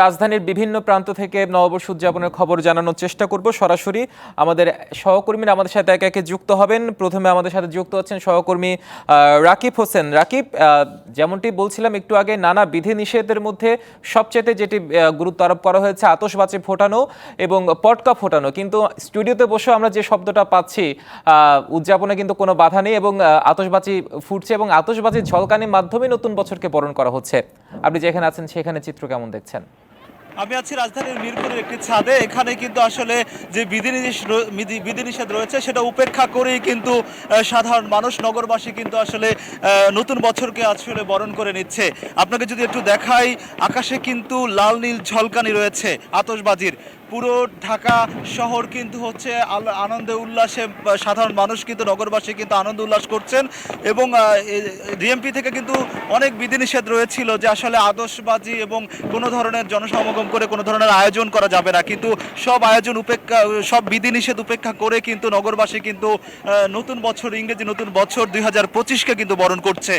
রাজধানীর বিভিন্ন প্রান্ত থেকে নববর্ষ উদযাপনের খবর জানানোর চেষ্টা করব। সরাসরি আমাদের সহকর্মীরা আমাদের সাথে একে একে যুক্ত হবেন। প্রথমে আমাদের সাথে যুক্ত হচ্ছেন সহকর্মী রাকিব হোসেন। রাকিব যেমনটি বলছিলাম একটু আগে, নানা বিধিনিষেধের মধ্যে সবচেয়ে যেটি গুরুত্ব আরোপ করা হয়েছে, আতশবাজি ফোটানো এবং পটকা ফোটানো। কিন্তু স্টুডিওতে বসে আমরা যে শব্দটা পাচ্ছি উদযাপনে কিন্তু কোনো বাধা নেই এবং আতশবাজি ফুটছে এবং আতশবাজির ঝলকানির মাধ্যমে নতুন বছরকে বরণ করা হচ্ছে। আপনি যেখানে আছেন সেখানে চিত্র কেমন দেখছেন? আমি আছি রাজধানীর মিরপুরের একটি ছাদে। এখানে কিন্তু আসলে যে বিধিনিষেধ বিধিনিষেধ রয়েছে, সেটা উপেক্ষা করেই কিন্তু সাধারণ মানুষ, নগরবাসী কিন্তু আসলে নতুন বছরকে আসলে বরণ করে নিচ্ছে। আপনাকে যদি একটু দেখাই, আকাশে কিন্তু লাল নীল ঝলকানি রয়েছে আতশবাজির। পুরো ঢাকা শহর কিন্তু হচ্ছে আনন্দে উল্লাসে সাধারণ মানুষ কিন্তু, নগরবাসী কিন্তু আনন্দ উল্লাস করছেন এবং ডিএমপি থেকে কিন্তু অনেক বিধিনিষেধ রয়েছিল যে আসলে আদর্শবাজি এবং কোনো ধরনের জনসমাগম করে কোনো ধরনের আয়োজন করা যাবে না। কিন্তু সব আয়োজন উপেক্ষা, সব বিধিনিষেধ উপেক্ষা করে কিন্তু নগরবাসী কিন্তু নতুন বছর, ইংরেজি নতুন বছর দুই হাজার পঁচিশকে কিন্তু বরণ করছে।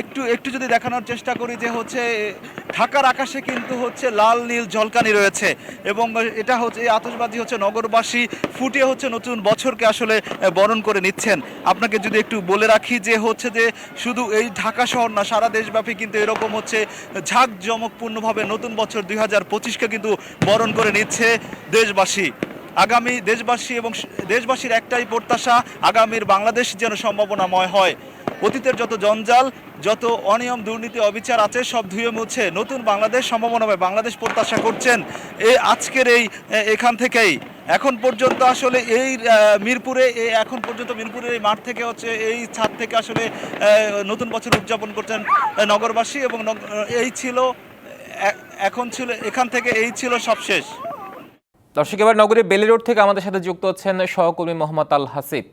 একটু একটু যদি দেখানোর চেষ্টা করি যে হচ্ছে, ঢাকার আকাশে কিন্তু হচ্ছে লাল, নীল, ঝলকানি রয়েছে এবং এটা হচ্ছে, এই আতশবাজি হচ্ছে নগরবাসী, ফুটিয়ে হচ্ছে নতুন বছরকে আসলে বরণ করে নিচ্ছেন। আপনাকে যদি একটু বলে রাখি যে হচ্ছে যে শুধু এই ঢাকা শহর না, সারা দেশব্যাপী কিন্তু এরকম হচ্ছে ঝাঁক জমকপূর্ণভাবে নতুন বছর দুই হাজার পঁচিশকে কিন্তু বরণ করে নিচ্ছে দেশবাসী। আগামী দেশবাসী এবং দেশবাসীর একটাই প্রত্যাশা, আগামীর বাংলাদেশ যেন সম্ভাবনাময় হয়। অতীতের যত জঞ্জাল, যত অনিয়ম, দুর্নীতি, অবিচার আছে, সব ধুয়ে মুছে নতুন বাংলাদেশ সম্ভাবনাময় বাংলাদেশ প্রত্যাশা করছেন এ আজকের এই এখান থেকেই। এখন পর্যন্ত আসলে এই মিরপুরে এখন পর্যন্ত মিরপুরের এই মাঠ থেকে হচ্ছে এই ছাদ থেকে আসলে নতুন বছর উদযাপন করছেন নগরবাসী এবং এই ছিল এখন ছিল, এখান থেকে এই ছিল সবশেষ দর্শক, এবার নগরীর বেলি রোড থেকে আমাদের সাথে যুক্ত হচ্ছেন সহকর্মী মোহাম্মদ আল হাসিব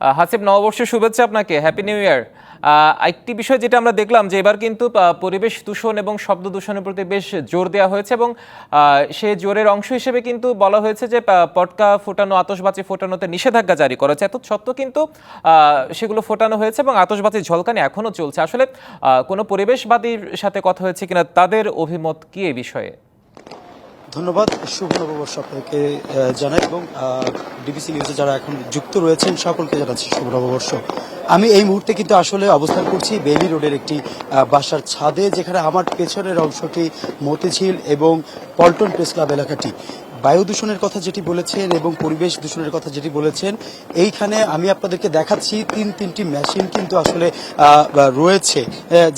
হাসিব, নববর্ষের শুভেচ্ছা আপনাকে হ্যাপি নিউ ইয়ার একটি বিষয় যেটা আমরা দেখলাম যে এবার কিন্তু পরিবেশ দূষণ এবং শব্দ দূষণের প্রতি বেশ জোর দেওয়া হয়েছে এবং সে জোরের অংশ হিসেবে কিন্তু বলা হয়েছে যে পটকা ফোটানো, আতশবাজি ফোটানোতে নিষেধাজ্ঞা জারি করা হয়েছে এত সত্ত্বেও কিন্তু সেগুলো ফোটানো হয়েছে এবং আতশবাজির ঝলকানি এখনও চলছে। আসলে কোনো পরিবেশবাদীর সাথে কথা হয়েছে কিনা, তাদের অভিমত কি এ বিষয়ে? ধন্যবাদ, শুভ নববর্ষ আপনাকে জানাই এবং ডিবিসি নিউজে যারা এখন যুক্ত রয়েছেন সকলকে জানাচ্ছি শুভ নববর্ষ। আমি এই মুহূর্তে কিন্তু আসলে অবস্থান করছি বেলি রোডের একটি বাসার ছাদে যেখানে আমার পেছনের অংশটি মতিঝিল এবং পল্টন প্রেস ক্লাব এলাকাটি। বায়ু দূষণের কথা যেটি বলেছেন এবং পরিবেশ দূষণের কথা যেটি বলেছেন, এইখানে আমি আপনাদেরকে দেখাচ্ছি তিন, তিনটি মেশিন কিন্তু আসলে রয়েছে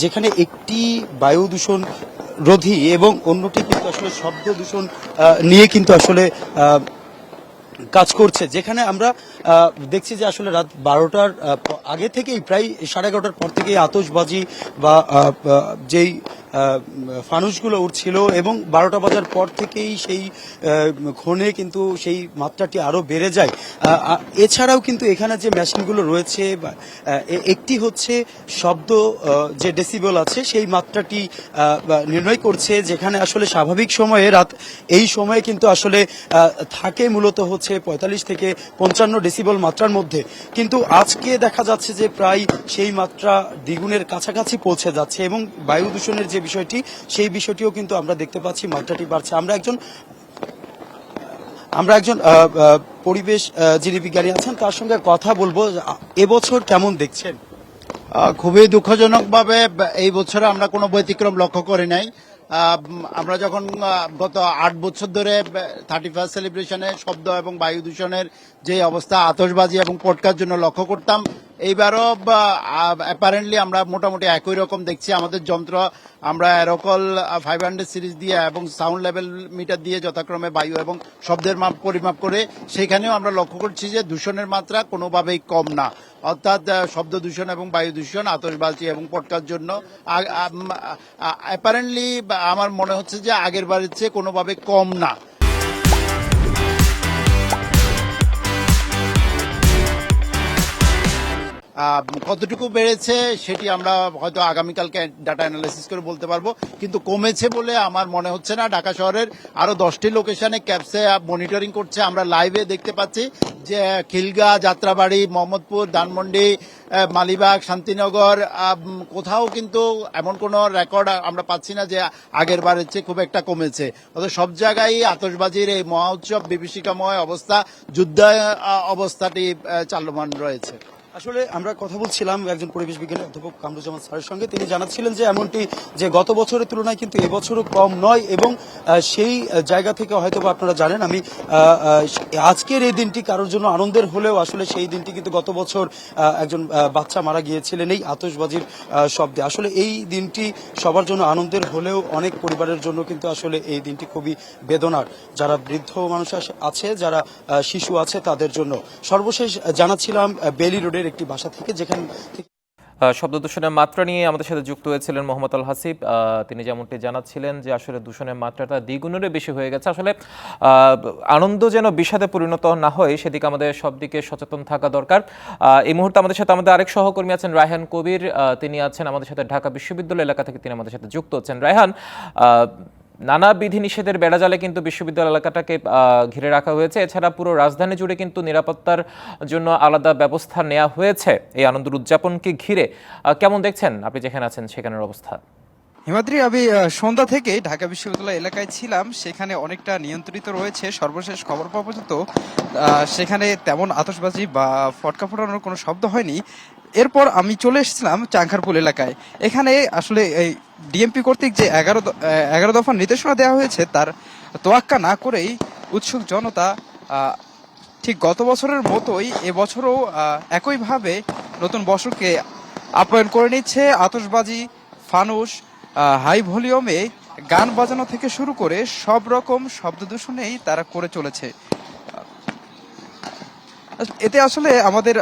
যেখানে একটি বায়ু দূষণ রোধী এবং অন্যটি কিন্তু আসলে শব্দ দূষণ নিয়ে কিন্তু আসলে কাজ করছে। যেখানে আমরা দেখছি যে আসলে রাত বারোটার আগে থেকেই প্রায় সাড়ে এগারোটার পর থেকেই আতশবাজি বা যেই ফানুসগুলো উঠছিল এবং বারোটা বাজার পর থেকেই সেই ক্ষণে কিন্তু সেই মাত্রাটি আরও বেড়ে যায়। এছাড়াও কিন্তু এখানে যে মেশিনগুলো রয়েছে একটি হচ্ছে শব্দ যে ডেসিবল আছে, সেই মাত্রাটি নির্ণয় করছে, যেখানে আসলে স্বাভাবিক সময়ে রাত, এই সময়ে কিন্তু আসলে থাকে মূলত হচ্ছে পঁয়তাল্লিশ থেকে পঞ্চান্ন ডেসিবল মাত্রার মধ্যে। কিন্তু আজকে দেখা যাচ্ছে যে প্রায় সেই মাত্রা দ্বিগুণের কাছাকাছি পৌঁছে যাচ্ছে এবং বায়ু দূষণের যে বিষয়টি, সেই বিষয়টিও কিন্তু আমরা দেখতে পাচ্ছি, মাত্রাটি বাড়ছে। আমরা একজন আমরা একজন পরিবেশ যিনি বিজ্ঞানী আছেন, তার সঙ্গে কথা বলব এবছর কেমন দেখছেন? খুবই দুঃখজনকভাবে এই বছরে আমরা কোনো ব্যতিক্রম লক্ষ্য করি নাই। আমরা যখন গত আট বছর ধরে থার্টি ফার্স্ট সেলিব্রেশনে শব্দ এবং বায়ু দূষণের যে অবস্থা, আতশবাজি এবং পটকার জন্য লক্ষ্য করতাম এইবারও অ্যাপারেন্টলি আমরা মোটামুটি একই রকম দেখছি। আমাদের যন্ত্র, আমরা অ্যারোকল ফাইভ হান্ড্রেড সিরিজ দিয়ে এবং সাউন্ড লেভেল মিটার দিয়ে যথাক্রমে বায়ু এবং শব্দের মাপ, পরিমাপ করে সেখানেও আমরা লক্ষ্য করছি যে দূষণের মাত্রা কোনোভাবেই কম না। অর্থাৎ শব্দ দূষণ এবং বায়ু দূষণ, আতশবাজি এবং পটকার জন্য অ্যাপারেন্টলি আমার মনে হচ্ছে যে আগের বারের চেয়ে কোনোভাবে কম না। কতটুকু বেড়েছে সেটি আমরা হয়তো আগামীকালকে ডাটা অ্যানালাইসিস করে বলতে পারব। কিন্তু কমেছে বলে আমার মনে হচ্ছে না। ঢাকা শহরের আরও দশটি লোকেশনে ক্যাবসে মনিটরিং করছে। আমরা লাইভে দেখতে পাচ্ছি যে, খিলগা, যাত্রাবাড়ি, মোহাম্মদপুর, ধানমন্ডি মালিবাগ, শান্তিনগর কোথাও কিন্তু এমন কোনো রেকর্ড আমরা পাচ্ছি না যে আগের বারের চেয়ে খুব একটা কমেছে। অর্থাৎ সব জায়গায় আতশবাজির এই মহোৎসব বিভীষিকাময় অবস্থা যুদ্ধ অবস্থাটি চালমান রয়েছে। আসলে আমরা কথা বলছিলাম একজন পরিবেশ বিজ্ঞানী অধ্যাপক কামরুজ্জামান স্যারের সঙ্গে। তিনি জানাচ্ছিলেন যে এমনটি যে গত বছরের তুলনায় কিন্তু এবছরও কম নয় এবং সেই জায়গা থেকে হয়তো আপনারা জানেন আমি আজকের এই দিনটি কারোর জন্য আনন্দের হলেও আসলে সেই দিনটি কিন্তু গত বছর একজন বাচ্চা মারা গিয়েছিলেন এই আতশবাজির আহ, শব্দে। আসলে এই দিনটি সবার জন্য আনন্দের হলেও অনেক পরিবারের জন্য কিন্তু আসলে এই দিনটি খুবই বেদনার। যারা বৃদ্ধ মানুষ আছে যারা শিশু আছে তাদের জন্য। সর্বশেষ জানাচ্ছিলাম বেলি বেলি রোডের একটি বাসা থেকে যেখান থেকে শব্দ দূষণের মাত্রা নিয়ে আমাদের সাথে যুক্ত হয়েছিলেন মোহাম্মদ আল হাসিব। তিনি যেমনটি জানাচ্ছিলেন যে আসলে দূষণের মাত্রাটা দ্বিগুণেরও বেশি হয়ে গেছে। আসলে আনন্দ যেন বিষাদে পরিণত না হয়, সেদিকে আমাদের সব দিকে সচেতন থাকা দরকার। এই মুহূর্তে আমাদের সাথে আমাদের আরেক সহকর্মী আছেন রায়হান কবির। তিনি আছেন আমাদের সাথে ঢাকা বিশ্ববিদ্যালয় এলাকা থেকে তিনি আমাদের সাথে যুক্ত হচ্ছেন। রায়হান নানা বিধিনিষেধের বেড়াজালে কিন্তু বিশ্ববিদ্যালয় এলাকাটাকে ঘিরে রাখা হয়েছে। এছাড়া পুরো রাজধানী জুড়ে কিন্তু নিরাপত্তার জন্য আলাদা ব্যবস্থা নেওয়া হয়েছে। এই আনন্দ উদযাপনকে ঘিরে কেমন দেখছেন আপনি যেখানে আছেন সেখানের অবস্থা? হিমাদ্রি, আমি সন্ধ্যা থেকে ঢাকা বিশ্ববিদ্যালয় এলাকায় ছিলাম। সেখানে অনেকটা নিয়ন্ত্রিত রয়েছে। সর্বশেষ খবর পাওয়া পর্যন্ত সেখানে তেমন আতশবাজি বা ফটকা ফোটানোর কোনো শব্দ হয়নি। এরপর আমি চলে এসেছিলাম চাংখারপুল এলাকায়। এখানে আসলে এই ডিএমপি কর্তৃক যে এগারো এগারো দফার নির্দেশনা দেওয়া হয়েছে, তার তোয়াক্কা না করেই উৎসুক জনতা ঠিক গত বছরের মতোই এবছরও একইভাবে নতুন বছরকে আপ্যায়ন করে নিচ্ছে। আতসবাজি ফানুস হাই ভলিউমে গান বাজানো থেকে শুরু করে সব রকম শব্দ দূষণেই তারা করে চলেছে। এতে আসলে আমাদের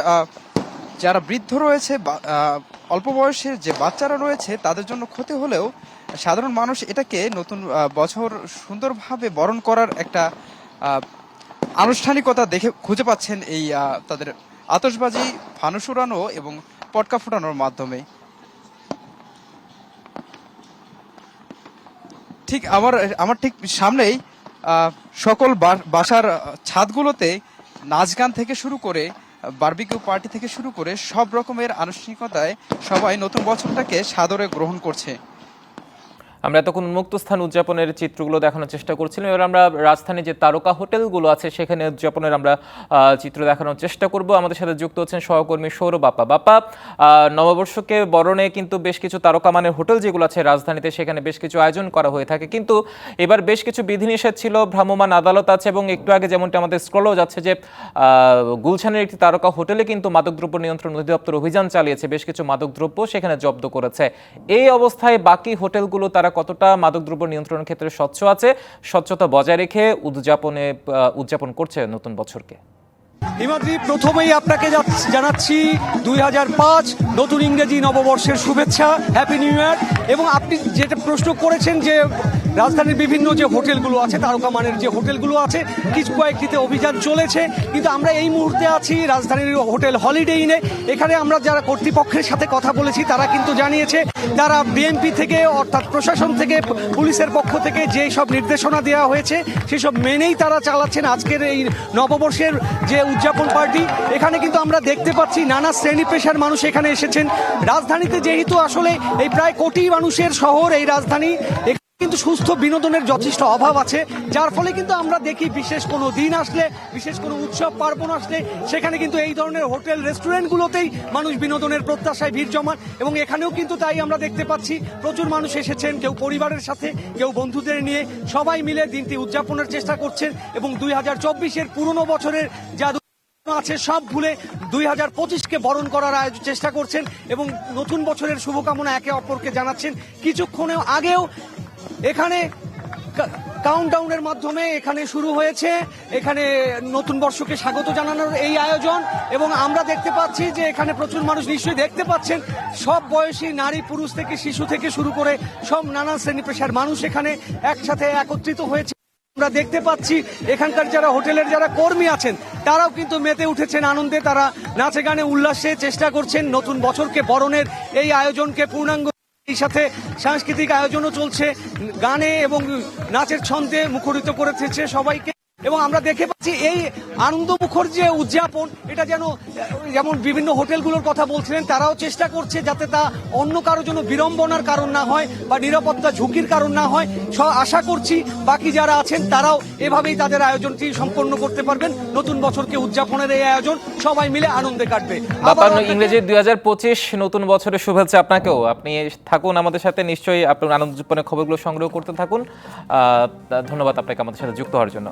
যারা বৃদ্ধ রয়েছে অল্প বয়সের যে বাচ্চারা রয়েছে, তাদের জন্য ক্ষতি হলেও সাধারণ মানুষ এটাকে নতুন বছর সুন্দরভাবে বরণ করার একটা আনুষ্ঠানিকতা দেখে খুঁজে পাচ্ছেন এই তাদের আতসবাজি ফানুস উড়ানো এবং পটকা ফোটানোর মাধ্যমে। ঠিক আমার আমার ঠিক সামনেই সকল বাসার ছাদগুলোতে নাচ গান থেকে শুরু করে বার্বিকিউ পার্টি থেকে শুরু করে সব রকমের আনুষ্ঠানিকতায় সবাই নতুন বছরটাকে সাদরে গ্রহণ করছে। আমরা এতক্ষণ উন্মুক্ত স্থান উদযাপনের চিত্রগুলো দেখানোর চেষ্টা করছিলাম। এবার আমরা রাজধানী যে তারকা হোটেলগুলো আছে সেখানে উদযাপনের আমরা চিত্র দেখানোর চেষ্টা করব। আমাদের সাথে যুক্ত হচ্ছেন সহকর্মী সৌর বাপ্পা আহ, নববর্ষকে বরণে কিন্তু বেশ কিছু তারকা মানের হোটেল যেগুলো আছে রাজধানীতে সেখানে বেশ কিছু আয়োজন করা হয়ে থাকে। কিন্তু এবার বেশ কিছু বিধিনিষেধ ছিল ভ্রাম্যমান আদালত আছে এবং একটু আগে যেমনটা আমাদের স্ক্রলও যাচ্ছে যে গুলশানের একটি তারকা হোটেলে কিন্তু মাদকদ্রব্য নিয়ন্ত্রণ অধিদপ্তর অভিযান চালিয়েছে বেশ কিছু মাদকদ্রব্য সেখানে জব্দ করেছে। এই অবস্থায় বাকি হোটেলগুলো তারা কতটা মাদকদ্রব্য নিয়ন্ত্রণের ক্ষেত্রে স্বচ্ছ আছে, স্বচ্ছতা বজায় রেখে উদযাপনে উদযাপন করছে নতুন বছরকে? হিমাদ্রি, প্রথমেই আপনাকে জানাচ্ছি দুই হাজার পাঁচ নতুন ইংরেজি নববর্ষের শুভেচ্ছা হ্যাপি নিউ ইয়ার এবং আপনি যেটা প্রশ্ন করেছেন যে রাজধানীর বিভিন্ন যে হোটেলগুলো আছে তারকা মানের যে হোটেলগুলো আছে, কিছু কয়েকটিতে অভিযান চলেছে। কিন্তু আমরা এই মুহূর্তে আছি রাজধানীর হোটেল হলিডে ইনে এখানে আমরা যারা কর্তৃপক্ষের সাথে কথা বলেছি, তারা কিন্তু জানিয়েছে তারা বিএনপি থেকে, অর্থাৎ প্রশাসন থেকে, পুলিশের পক্ষ থেকে যে সব নির্দেশনা দেওয়া হয়েছে, সেসব মেনেই তারা চালাচ্ছেন আজকের এই নববর্ষের যে উদযাপন পার্টি। এখানে কিন্তু আমরা দেখতে পাচ্ছি, নানা শ্রেণি পেশার মানুষ এখানে এসেছেন। রাজধানীতে যেহেতু আসলে এই প্রায় কোটি মানুষের শহর এই রাজধানী কিন্তু সুস্থ বিনোদনের যথেষ্ট অভাব আছে, যার ফলে কিন্তু আমরা দেখি বিশেষ কোনো দিন আসলে, বিশেষ কোনো উৎসব, পার্বণ আসলে, সেখানে কিন্তু এই ধরনের হোটেল, রেস্টুরেন্টগুলোতেই মানুষ বিনোদনের প্রত্যাশায় ভিড় জমান, এবং এখানেও কিন্তু তাই আমরা দেখতে পাচ্ছি, প্রচুর মানুষ এসেছেন, কেউ পরিবারের সাথে, কেউ বন্ধুদের নিয়ে, সবাই মিলে দিনটি উদযাপনের চেষ্টা করছেন, এবং দুই হাজার চব্বিশের পুরনো বছরের যা আছে, সব ভুলে দুই হাজার পঁচিশকে বরণ করার আয়োজন চেষ্টা করছেন, এবং নতুন বছরের শুভকামনা একে অপরকে জানাচ্ছেন। কিছুক্ষণেও আগেও এখানে কাউন্টডাউনের মাধ্যমে এখানে শুরু হয়েছে। এখানে নতুন বর্ষকে স্বাগত জানানোর এই আয়োজন এবং আমরা দেখতে পাচ্ছি যে এখানে প্রচুর মানুষ নিশ্চয়ই দেখতে পাচ্ছেন। সব বয়সী নারী, পুরুষ থেকে শিশু থেকে শুরু করে সব নানা শ্রেণি পেশার মানুষ এখানে একসাথে একত্রিত হয়েছে। আমরা দেখতে পাচ্ছি এখানকার যারা হোটেলের যারা কর্মী আছেন, তারাও কিন্তু মেতে উঠেছেন আনন্দে। তারা নাচে গানে উল্লাসে চেষ্টা করছেন নতুন বছরকে বরণের এই আয়োজনকে পূর্ণাঙ্গ এই সাথে সাংস্কৃতিক আয়োজনও চলছে। গানে এবং নাচের ছন্দে মুখরিত করেছে সবাইকে। এবং আমরা দেখে পাচ্ছি এই আনন্দমুখর যে উদযাপন এটা যেন যেমন বিভিন্ন হোটেলগুলোর কথা বলছিলেন তারাও চেষ্টা করছে যাতে তা অন্য কারোর জন্য বিড়ম্বনার কারণ না হয় বা নিরাপত্তা ঝুঁকির কারণ না হয়। আশা করছি বাকি যারা আছেন তারাও এভাবেই তাদের আয়োজনটি সম্পন্ন করতে পারবেন। নতুন বছরকে উদযাপনের এই আয়োজন সবাই মিলে আনন্দে কাটবে। ইংরেজি দুই হাজার পঁচিশ নতুন বছরের শুভেচ্ছা আপনাকেও। আপনি থাকুন আমাদের সাথে নিশ্চয়ই আপনার আনন্দ উদ্যাপনের খবরগুলো সংগ্রহ করতে থাকুন। আহ, ধন্যবাদ আপনাকে আমাদের সাথে যুক্ত হওয়ার জন্য।